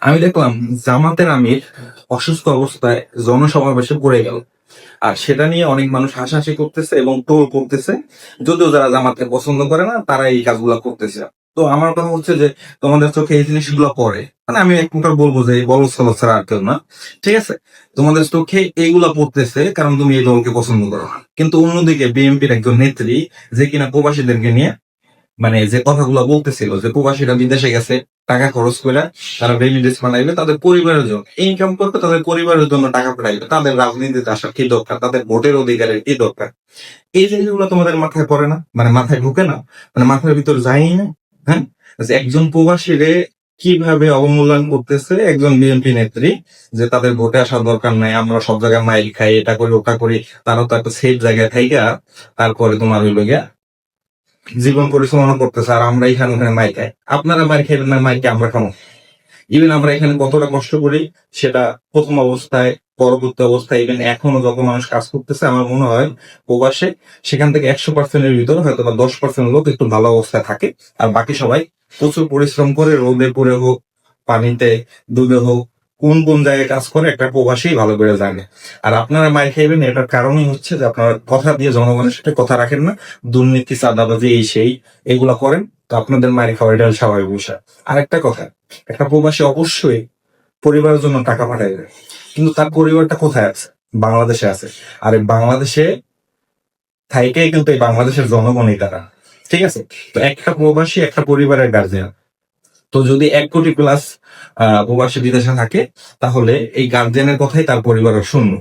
আমি দেখলাম জামাতের আমির অসুস্থ অবস্থায় জনসমাবেশে পড়ে গেল। আর সেটা নিয়ে অনেক মানুষ হাসাহাসি করতেছে এবং টোল করতেছে। যদিও যারা জামাতকে পছন্দ করে না, তারা এই কাজগুলো করতেছে। তো আমার কথা হচ্ছে যে, তোমাদের চোখে এই জিনিসগুলো পড়ে। মানে আমি এক প্রকার বলব যে বলদ সলদ ছাড়া আর কেউ না। ঠিক আছে? তোমাদের চোখে এইগুলা পড়তেছে কারণ তুমি এই দলকে পছন্দ করো না। কিন্তু অন্যদিকে বিএনপির একজন নেত্রী যে কিনা প্রবাসীদেরকে নিয়ে মানে যে কথাগুলো বলতেছিল, যে প্রবাসীরা বিদেশে গেছে, টাকা খরচ করে তারা রেমিডেন্স বানাইবে তাদের পরিবারের জন্য ইনকাম করবে, তাদের পরিবারের জন্য টাকা পাঠাইবে। তাদের রাজনীতিতে আসার কি দরকার? তাদের ভোটের অধিকারের কি দরকার? এই জিনিসগুলো তোমাদের মাথায় পড়ে না? মানে মাথায় ঢুকে না? মানে মাথার ভিতর যায়ই না? হ্যাঁ? একজন প্রবাসীরে কীভাবে অবমূল্যায়ন করতেছে একজন বিএনপি নেত্রী, যে তাদের ভোটে আসার দরকার নাই, আমরা সব জায়গায় মাইল খাই, এটা করি, ওটা করি তারা তো একটা সেফ জায়গায় থাইকা, তারপরে তোমার হইল গিয়া জীবন পরিচালনা করতেছে আর আমরা এখানে ওখানে মাই খাই। আপনারা মার খাইবেন না মাইকে আমরা খাব ইভেন আমরা এখানে কতটা কষ্ট করি, সেটা প্রথম অবস্থায়, পরবর্তী অবস্থায় ইভেন এখনও যত মানুষ কাজ করতেছে, আমার মনে হয় প্রবাসে সেখান থেকে একশো পার্সেন্টের ভিতরে হয়তো বা দশ পার্সেন্ট লোক একটু ভালো অবস্থায় থাকে। আর বাকি সবাই প্রচুর পরিশ্রম করে, রোদে পড়ে হোক, পানিতে দুধে হোক কোন কোন জায়গায় কাজ করে একটা প্রবাসী ভালো করে জানে। আর আপনারা মার খাইবেন, এটার কারণই হচ্ছে যে আপনারা কথা দিয়ে জনগণের সাথে কথা রাখেন না, দুর্নীতি, চাঁদাবাজি, এই সেই, এগুলা করেন, তো আপনাদের মায়ের খাওয়া এটা স্বাভাবিক বিষয়। আর একটা কথা, একটা প্রবাসী অবশ্যই পরিবারের জন্য টাকা পাঠাইবে কিন্তু তার পরিবারটা কোথায় আছে? বাংলাদেশে আছে। আর বাংলাদেশে থাইকেই কিন্তু এই বাংলাদেশের জনগণই তারা। ঠিক আছে? তো একটা প্রবাসী, একটা পরিবারের গার্জিয়ান তো যদি এক কোটি প্লাস প্রবাসী বিদেশে থাকে, তাহলে এই গার্জিয়ানের কথাই তার পরিবারের শূন্য।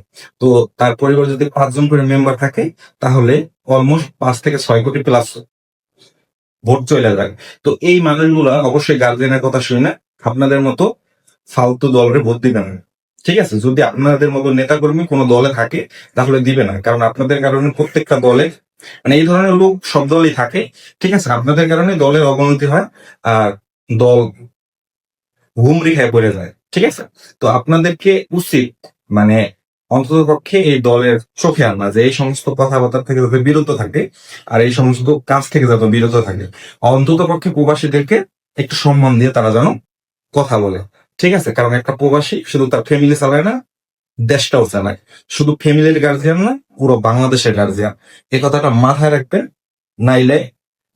তো তার পরিবার যদি পাঁচজন করে মেম্বার থাকে, তাহলে অলমোস্ট পাঁচ থেকে ছয় কোটি প্লাস ভোট চলে যায় তো এই মানুষগুলা অবশ্যই গার্জিয়ানের কথা শুনে আপনাদের মতো ফালতু দলের ভোট দিবে না। ঠিক আছে? যদি আপনাদের মতো নেতাকর্মী কোনো দলে থাকে, তাহলে দিবে না। কারণ আপনাদের কারণে প্রত্যেকটা দলে মানে এই ধরনের লোক সব দলই থাকে। ঠিক আছে? আপনাদের কারণে দলের অবনতি হয়। আর দল হুমরি খায় পড়ে যায়, ঠিক আছে? তো আপনাদেরকে উচিত মানে অন্তত পক্ষে এই দলের চোখে আনা যে এই সমস্ত কথাবার্তা থেকে যাতে বিরত থাকে আর এই সমস্ত কাজ থেকে যাতে বিরত থাকে। অন্তত পক্ষে প্রবাসীদেরকে একটু সম্মান দিয়ে তারা যেন কথা বলে, ঠিক আছে? কারণ একটা প্রবাসী শুধু তার ফ্যামিলি চালায় না, দেশটাও চালায়। শুধু ফ্যামিলির গার্জিয়ান না, পুরো বাংলাদেশের গার্জিয়ান এ কথাটা মাথায় রাখবেন, নাইলে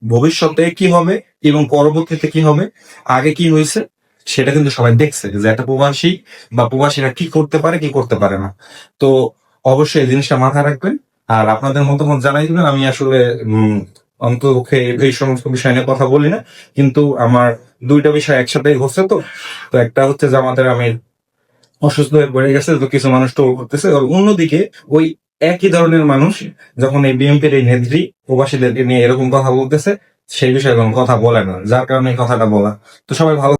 ভবিষ্যতে কি হবে এবং পরবর্তীতে কি হবে? আগে কি হয়েছে? সেটা কিন্তু সবাই দেখছে যে একটা প্রবাসী বা প্রবাসীরা কি করতে পারে, কি করতে পারে না। তো অবশ্যই এই জিনিসটা মাথায় রাখবেন। আর আপনাদের মতামত জানাই দিবেন। আমি আসলে অন্তপক্ষে এই সমস্ত বিষয় নিয়ে কথা বলি না। কিন্তু আমার দুইটা বিষয় একসাথে হচ্ছে তো। তো একটা হচ্ছে যে আমাদের আমি অসুস্থ হয়ে পড়ে গেছে, তো কিছু মানুষ টোল করতেছে। আর অন্যদিকে ওই একই ধরনের মানুষ যখন এই বিএনপির এই নেত্রী প্রবাসীদেরকে নিয়ে এরকম কথা বলতেছে সেই বিষয়ে কোনো কথা বলে না। যার কারণে এই কথাটা বলা। তো সবাই ভালো